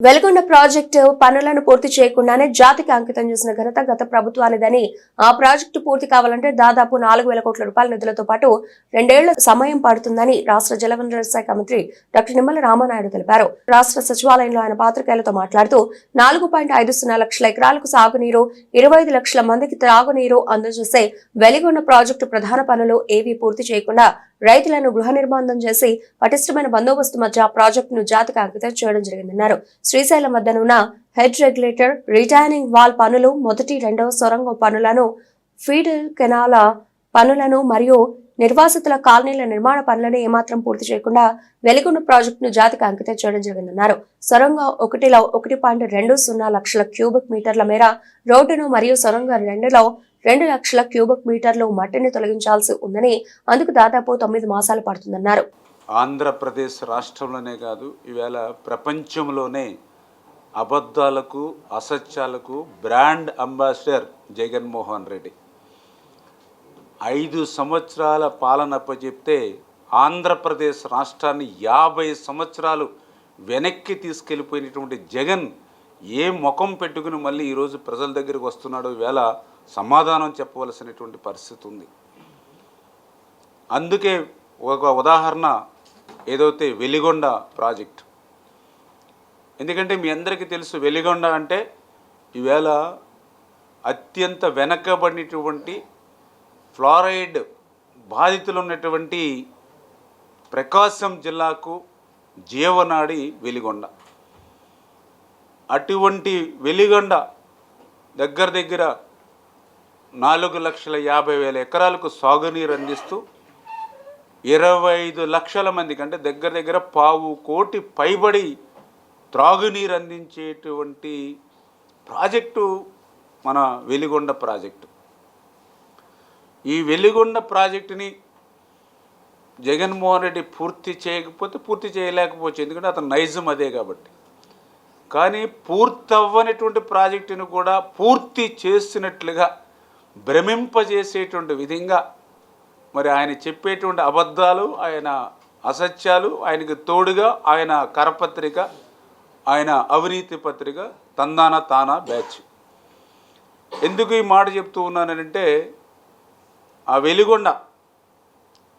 Veligonda project పనులను పూర్తి చేయకుండానే జాతికి అంకితం చేసిన ఘనత గత ప్రభుత్వానిదని ఆ ప్రాజెక్టు పూర్తి కావాలంటే దాదాపు నాలుగు వేల కోట్ల రూపాయల నిధులతో పాటు రెండేళ్ళ సమయం పడుతుందని రాష్ట్ర జలవనరుల శాఖ మంత్రి డాక్టర్ నిమ్మల రామానాయుడు తెలిపారు. రాష్ట్ర సచివాలయంలో ఆయన పాత్రికేయులతో మాట్లాడుతూ నాలుగు పాయింట్ ఐదు సున్నా లక్షల ఎకరాలకు సాగునీరు ఇరవై ఐదు లక్షల మందికి త్రాగునీరు అందజేసే వెలిగొండ ప్రాజెక్టు ప్రధాన పనులు ఏవీ పూర్తి చేయకుండా రైతులను గృహ నిర్బంధం చేసి పటిష్టమైన బందోబస్తు మధ్య ప్రాజెక్టును జాతికి అంకితం చేయడం జరిగిందన్నారు. శ్రీశైలం వద్దనున్న హెడ్ రెగ్యులేటర్ రిటైనింగ్ వాల్ పనులు మొదటి రెండవ సొరంగ పనులను ఫీడ్ కెనాల పనులను మరియు నిర్వాసితుల కాలనీల నిర్మాణ పనులను ఏమాత్రం పూర్తి చేయకుండా వెలుగున్న ప్రాజెక్టును జాతికి అంకితం చేయడం జరిగిందన్నారు. సొరంగ ఒకటిలో ఒకటి పాయింట్ రెండు సున్నా లక్షల క్యూబిక్ మీటర్ల మేర రోడ్డును మరియు సొరంగ రెండులో రెండు లక్షల క్యూబిక్ మీటర్లు మట్టిని తొలగించాల్సి ఉందని అందుకు దాదాపు తొమ్మిది మాసాలు పడుతుందన్నారు. ఆంధ్రప్రదేశ్ రాష్ట్రంలోనే కాదు ఈవేళ ప్రపంచంలోనే అబద్ధాలకు అసత్యాలకు బ్రాండ్ అంబాసిడర్ జగన్మోహన్ రెడ్డి. ఐదు సంవత్సరాల పాలన చెప్తే ఆంధ్రప్రదేశ్ రాష్ట్రాన్ని యాభై సంవత్సరాలు వెనక్కి తీసుకెళ్ళిపోయినటువంటి జగన్ ఏ ముఖం పెట్టుకుని మళ్ళీ ఈరోజు ప్రజల దగ్గరికి వస్తున్నాడో వేళ సమాధానం చెప్పవలసినటువంటి పరిస్థితి ఉంది. అందుకే ఒక ఉదాహరణ ఏదైతే వెలిగొండ ప్రాజెక్ట్. ఎందుకంటే మీ అందరికీ తెలుసు వెలిగొండ అంటే ఈవేళ అత్యంత వెనకబడినటువంటి ఫ్లోరైడ్ బాధితులు ఉన్నటువంటి ప్రకాశం జిల్లాకు జీవనాడి వెలిగొండ. అటువంటి వెలిగొండ దగ్గర దగ్గర నాలుగు లక్షల యాభై వేల ఎకరాలకు సాగునీరు అందిస్తూ ఇరవై ఐదు లక్షల మందికి అంటే దగ్గర దగ్గర పావు కోటి పైబడి త్రాగునీరు అందించేటువంటి ప్రాజెక్టు మన వెలిగొండ ప్రాజెక్టు. ఈ వెలిగొండ ప్రాజెక్టుని జగన్మోహన్ రెడ్డి పూర్తి చేయకపోతే పూర్తి చేయలేకపోవచ్చు. ఎందుకంటే అతను నైజం అదే కాబట్టి. కానీ పూర్తవ్వనటువంటి ప్రాజెక్టుని ప్రాజెక్టును కూడా పూర్తి చేసినట్లుగా భ్రమింపజేసేటువంటి విధంగా మరి ఆయన చెప్పేటువంటి అబద్ధాలు ఆయన అసత్యాలు ఆయనకు తోడుగా ఆయన కరపత్రిక ఆయన అవినీతి పత్రిక తందాన తానా బ్యాచ్. ఎందుకు ఈ మాట చెప్తూ ఉన్నానంటే ఆ వెలిగొండ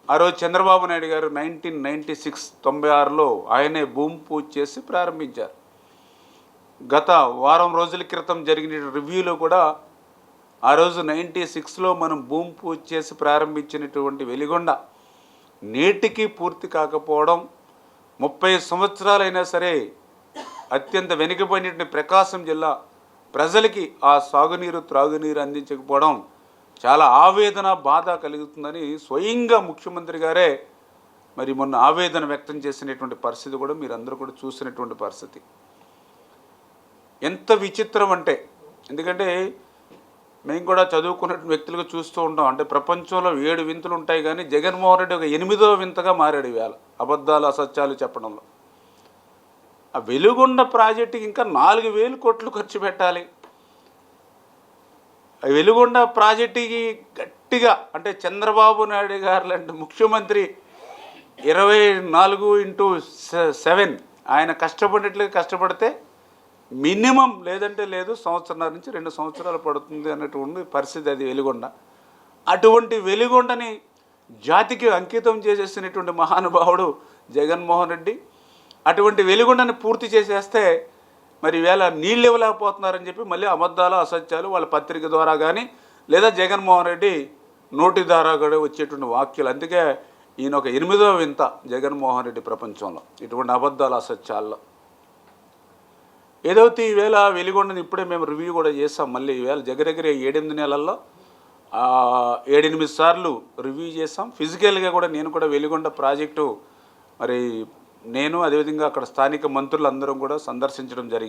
ఆ రోజు చంద్రబాబు నాయుడు గారు నైన్టీన్ నైంటీ సిక్స్ తొంభై ఆరులో ఆయనే భూమి పూజ చేసి ప్రారంభించారు. గత వారం రోజుల క్రితం జరిగిన రివ్యూలో కూడా ఆ రోజు నైంటీ సిక్స్లో మనం భూమి పూజ చేసి ప్రారంభించినటువంటి వెలిగొండ నేటికి పూర్తి కాకపోవడం ముప్పై సంవత్సరాలైనా సరే అత్యంత వెనుకబడినటువంటి ప్రకాశం జిల్లా ప్రజలకి ఆ సాగునీరు త్రాగునీరు అందించకపోవడం చాలా ఆవేదన బాధ కలుగుతుందని స్వయంగా ముఖ్యమంత్రి గారే మరి మొన్న ఆవేదన వ్యక్తం చేసినటువంటి పరిస్థితి కూడా మీరందరూ కూడా చూసినటువంటి పరిస్థితి. ఎంత విచిత్రం అంటే ఎందుకంటే మేము కూడా చదువుకున్న వ్యక్తులుగా చూస్తూ ఉంటాం. అంటే ప్రపంచంలో ఏడు వింతలు ఉంటాయి కానీ జగన్మోహన్ రెడ్డి ఒక ఎనిమిదో వింతగా మారాడు ఇవాళ. అబద్ధాలు అసత్యాలు చెప్పడంలో. ఆ వెలుగొండ ప్రాజెక్టుకి ఇంకా నాలుగు వేలు కోట్లు ఖర్చు పెట్టాలి. ఆ వెలుగొండ ప్రాజెక్టుకి గట్టిగా అంటే చంద్రబాబు నాయుడు గారు లాంటి ముఖ్యమంత్రి ఇరవై నాలుగు ఇంటూ సెవెన్. ఆయన కష్టపడినట్లుగా కష్టపడితే మినిమం లేదంటే లేదు సంవత్సరాల నుంచి రెండు సంవత్సరాలు పడుతుంది అన్నటువంటి పరిస్థితి అది వెలుగొండ. అటువంటి వెలుగొండని జాతికి అంకితం చేసేసినటువంటి మహానుభావుడు జగన్మోహన్ రెడ్డి అటువంటి వెలుగొండని పూర్తి చేసేస్తే మరి వేళ నీళ్ళు ఇవ్వలేకపోతున్నారని చెప్పి మళ్ళీ అబద్ధాలు అసత్యాలు వాళ్ళ పత్రిక ద్వారా కానీ లేదా జగన్మోహన్ రెడ్డి నోటి ద్వారా కూడా వచ్చేటువంటి వాక్యాలు. అందుకే ఈయన ఒక ఎనిమిదో వింత జగన్మోహన్ రెడ్డి ప్రపంచంలో. ఇటువంటి అబద్ధాలు అసత్యాల్లో. ఏదైతే ఈవేళ వెలిగొండని ఇప్పుడే మేము రివ్యూ కూడా చేసాం మళ్ళీ ఈవేళ దగ్గర దగ్గర ఏడెనిమిది నెలల్లో ఏడెనిమిది సార్లు రివ్యూ చేసాం ఫిజికల్గా కూడా నేను కూడా వెలిగొండ ప్రాజెక్టు మరి నేను అదేవిధంగా అక్కడ స్థానిక మంత్రులందరం కూడా సందర్శించడం జరిగింది.